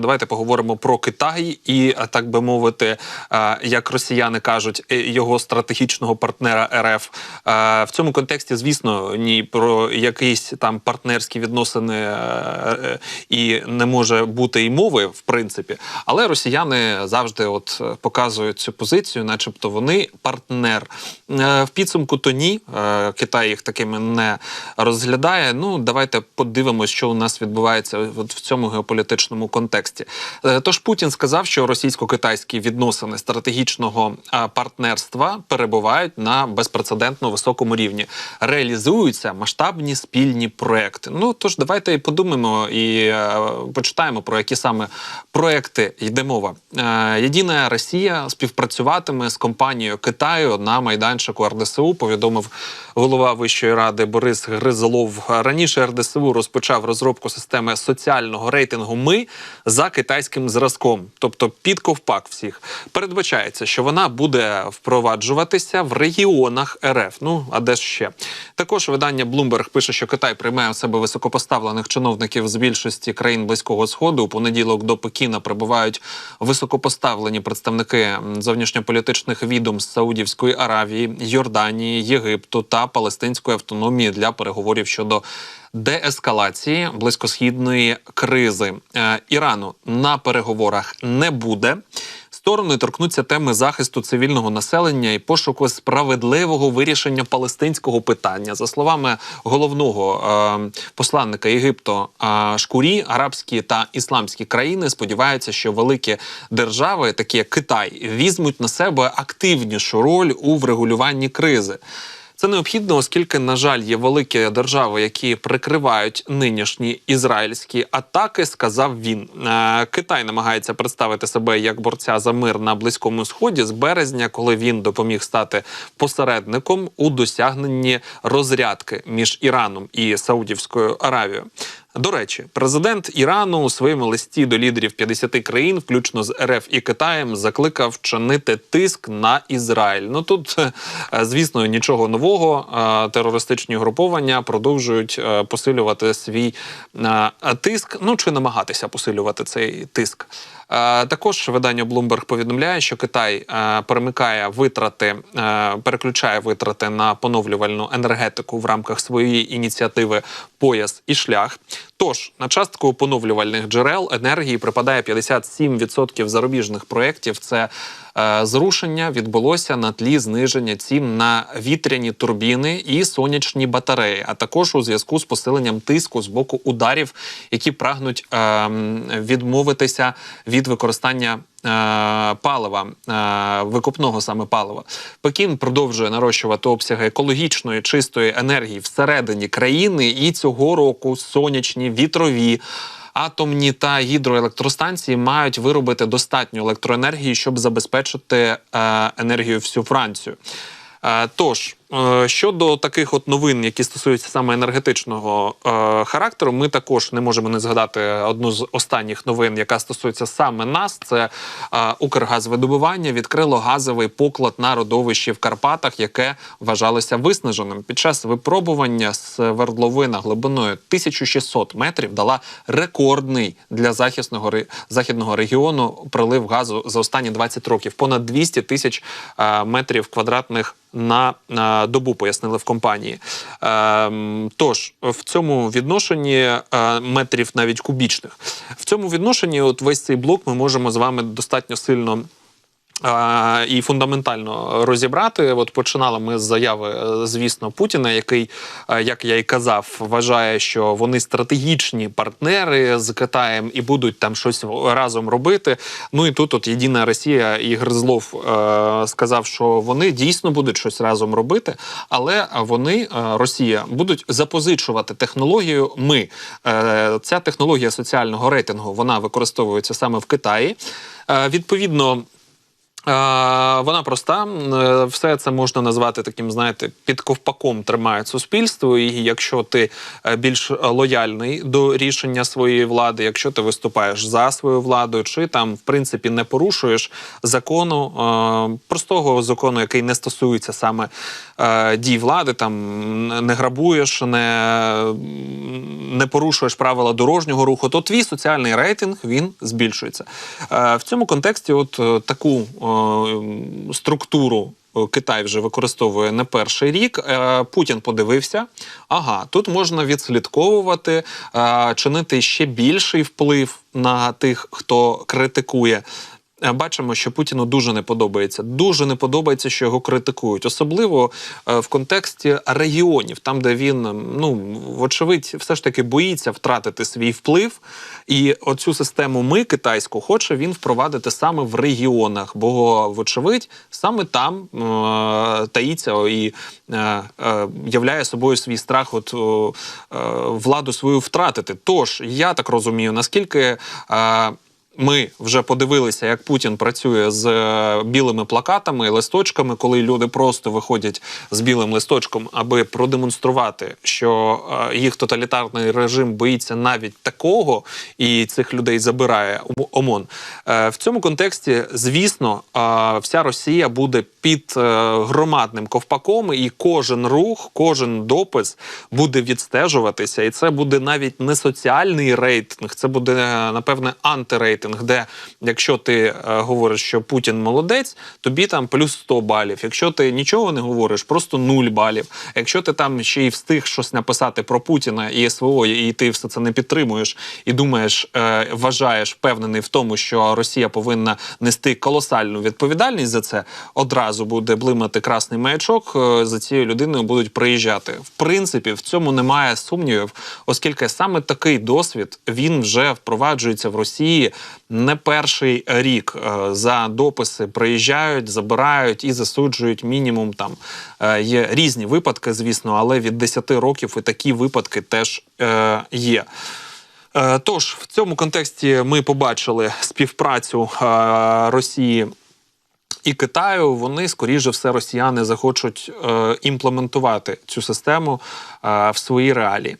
давайте поговоримо про Китай і, так би мовити, як росіяни кажуть, е, його стратегічного партнера РФ. В цьому контексті, звісно, ні про якісь там партнерські відносини е, е, і не може бути і мови, в принципі. Але росіяни завжди от е, показують цю позицію, начебто вони партнер. Е, В підсумку то ні. Е, Китай їх такими не розглядає. Ну, давайте подивимось, що у нас відбувається от в цьому геополітичному контексті. Е, Тож Путін сказав, що російсько-китайські відносини стратегічного партнерства перебувають на безпрецедентно високому рівні. Реалізуються масштабні спільні проекти. Ну тож давайте подумаємо і е, почитаємо про які саме проекти йде мова. Е, Єдина Росія співпрацюватиме з компанією Китаю на майданчику РДСУ. Повідомив голова Вищої ради Борис Гризолов. Раніше РДСУ розпочав розробку системи соціального рейтингу Ми за китайським зразком, тобто під ковпак всіх. Передбачається, що вона буде впроваджуватися в регіонах РФ. Ну а де ж ще? Також видання Bloomberg пише, що Китай приймає у себе високопоставлених чиновників з більшості країн близького сходу. У понеділок до Пекіна прибувають високопоставлені представники зовнішньополітичних відомств Саудівської Аравії, Йорданії, Єгипту та Палестинської автономії для переговорів щодо деескалації близькосхідної кризи. Е, Ірану на переговорах не буде. Сторони торкнуться теми захисту цивільного населення і пошуку справедливого вирішення палестинського питання. За словами головного е, посланника Єгипту е, Шкурі, арабські та ісламські країни сподіваються, що великі держави, такі як Китай, візьмуть на себе активнішу роль у врегулюванні кризи. Це необхідно, оскільки, на жаль, є великі держави, які прикривають нинішні ізраїльські атаки. Сказав він. Е, Китай намагається представити себе як борця за мир на близькому сході з березня, коли він допоміг стати посередником у досягненні розрядки між Іраном і Саудівською Аравією. До речі, президент Ірану у своєму листі до лідерів 50 країн, включно з РФ і Китаєм, закликав чинити тиск на Ізраїль. Ну тут, е, звісно, нічого нового. Е, Терористичні груповання продовжують е, посилювати свій тиск. Ну чи намагатися посилювати цей тиск. Також видання Bloomberg повідомляє, що Китай перемикає витрати, переключає витрати на поновлювальну енергетику в рамках своєї ініціативи Пояс і шлях. Тож на частку поновлювальних джерел енергії припадає 57% зарубіжних проєктів. Це зрушення відбулося на тлі зниження цін на вітряні турбіни і сонячні батареї, а також у зв'язку з посиленням тиску з боку ударів, які прагнуть е, відмовитися від використання. е, Палива е, викопного саме палива Пекін продовжує нарощувати обсяги екологічної чистої енергії всередині країни, і цього року сонячні вітрові. Атомні та гідроелектростанції мають виробити достатньо електроенергії, щоб забезпечити е, енергію всю Францію. Е, Тож щодо таких от новин, які стосуються саме енергетичного е, характеру, ми також не можемо не згадати одну з останніх новин, яка стосується саме нас. Це е, Укргазвидобування відкрило газовий поклад на родовищі в Карпатах, яке вважалося виснаженим. Під час випробування свердловина глибиною 1600 метрів дала рекордний для захисного західного регіону прилив газу за останні 20 років. Понад 200 тисяч е, метрів квадратних на добу, пояснили в компанії. Ем, тож в цьому відношенні е, метрів навіть кубічних. В цьому відношенні, от весь цей блок, ми можемо з вами достатньо сильно. І фундаментально розібрати. От починали ми з заяви, е, звісно, Путіна, який, е, як я і казав, вважає, що вони стратегічні партнери з Китаєм і будуть там щось разом робити. Ну і тут, от єдина Росія і Гризлов е, сказав, що вони дійсно будуть щось разом робити, але вони, Росія, будуть запозичувати технологію. Ми ця технологія соціального рейтингу вона використовується саме в Китаї. Відповідно. Вона проста. Е, Все це можна назвати таким, знаєте, під ковпаком тримає суспільство. І якщо ти е, більш лояльний до рішення своєї влади, якщо ти виступаєш за свою владу, чи там в принципі не порушуєш закону, е, простого закону, який не стосується саме дій влади, там не грабуєш, не, не порушуєш правила дорожнього руху, то твій соціальний рейтинг він збільшується. Е, В цьому контексті, от е, таку е, структуру. Китай вже використовує не перший рік. Путін подивився. Ага, тут можна відслідковувати, чинити ще більший вплив на тих, хто критикує. Е, Бачимо, що Путіну дуже не подобається. Дуже не подобається, що його критикують, особливо е, в контексті регіонів, там, де він ем, ну вочевидь, все ж таки боїться втратити свій вплив. І оцю систему ми китайську хоче він впровадити саме в регіонах, бо вочевидь, саме там е, таїться і е, е, являє собою свій страх, от е, владу свою втратити. Тож я так розумію, наскільки. Е, ми вже подивилися, як Путін працює з е, білими плакатами, листочками, коли люди просто виходять з білим листочком, аби продемонструвати, що е, їх тоталітарний режим боїться навіть такого, і цих людей забирає ОМОН. Е, В цьому контексті, звісно, вся Росія буде під громадним ковпаком, і кожен рух, кожен допис буде відстежуватися, і це буде навіть не соціальний рейтинг, це буде напевне антирейтинг, де якщо ти е, говориш, що Путін молодець, тобі там плюс 100 балів. Якщо ти нічого не говориш, просто 0 балів. Якщо ти там ще й встиг щось написати про Путіна і СВО, і ти все це не підтримуєш, і думаєш, е, вважаєш, впевнений в тому, що Росія повинна нести колосальну відповідальність за це, одразу буде блимати красний маячок. е, За цією людиною будуть приїжджати. В принципі, в цьому немає сумнівів, оскільки саме такий досвід він вже впроваджується в Росії не перший рік. Е, За дописи приїжджають, забирають і засуджують мінімум там. Е, Є різні випадки, звісно, але від 10 років і такі випадки теж е, є. Тож в цьому контексті ми побачили співпрацю Росії і Китаю. Вони скоріше все росіяни захочуть е, імплементувати цю систему е, в свої реалії.